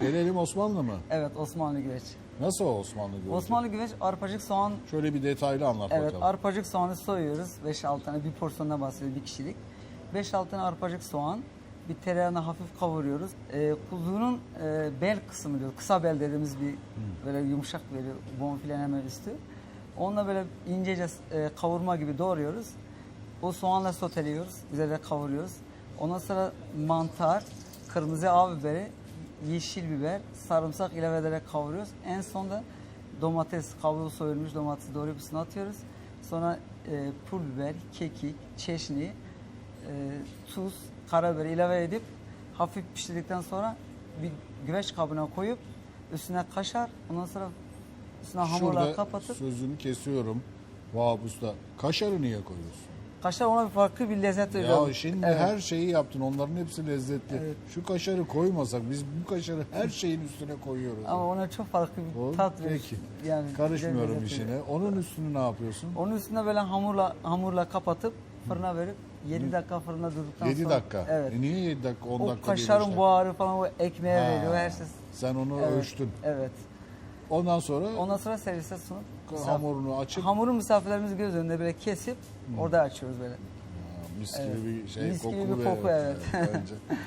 Gelelim Osmanlı mı? Evet Osmanlı güveç. Nasıl o Osmanlı güveci? Osmanlı güveç arpacık soğan Şöyle bir detaylı anlat Evet bakalım. arpacık soğanı soyuyoruz. 5-6 tane bir porsiyondan bahsediyoruz bir kişilik. 5-6 tane arpacık soğan. Bir tereyağını hafif kavuruyoruz. Ee, kuzunun e, bel kısmı diyor. Kısa bel dediğimiz bir böyle yumuşak veriyor. Bonfilen hemen üstü. Onunla böyle incece e, kavurma gibi doğruyoruz. O soğanla soteliyoruz. Güzelce kavuruyoruz. Ondan sonra mantar, kırmızı ağ biberi, yeşil biber, sarımsak ilave ederek kavuruyoruz. En sonda domates, kabuğu soyulmuş domatesi doğrayıp üstüne atıyoruz. Sonra e, pul biber, kekik, çeşni, e, tuz, karabiber ilave edip hafif pişirdikten sonra bir güveç kabına koyup üstüne kaşar, ondan sonra üstüne hamurla Şurada kapatıp sözünü kesiyorum. Vahap Usta. Kaşarı niye koyuyorsun? Kaşar ona bir farklı bir lezzet veriyor. Ya şimdi Evet. her şeyi yaptın. Onların hepsi lezzetli. Evet. Şu kaşarı koymasak biz bu kaşarı her şeyin üstüne koyuyoruz. Ama ona çok farklı bir Oğlum, tat veriyor. Peki. Yani Karışmıyorum veriyor. işine. Onun üstünü ne yapıyorsun? Onun üstüne böyle hamurla hamurla kapatıp fırına verip 7 dakika fırında durduktan 7 sonra. dakika. Evet. E niye 7 dakika 10 o dakika değil kaşarın buharı falan o ekmeğe Ha, veriyor her şey. Sen onu Evet. ölçtün. Evet. Ondan sonra Ondan sonra servise sunup misafir- hamurunu açıp hamuru misafirlerimiz göz önünde böyle kesip orada açıyoruz böyle. Mis gibi bir şey Mis koku gibi bir koku, evet. bence.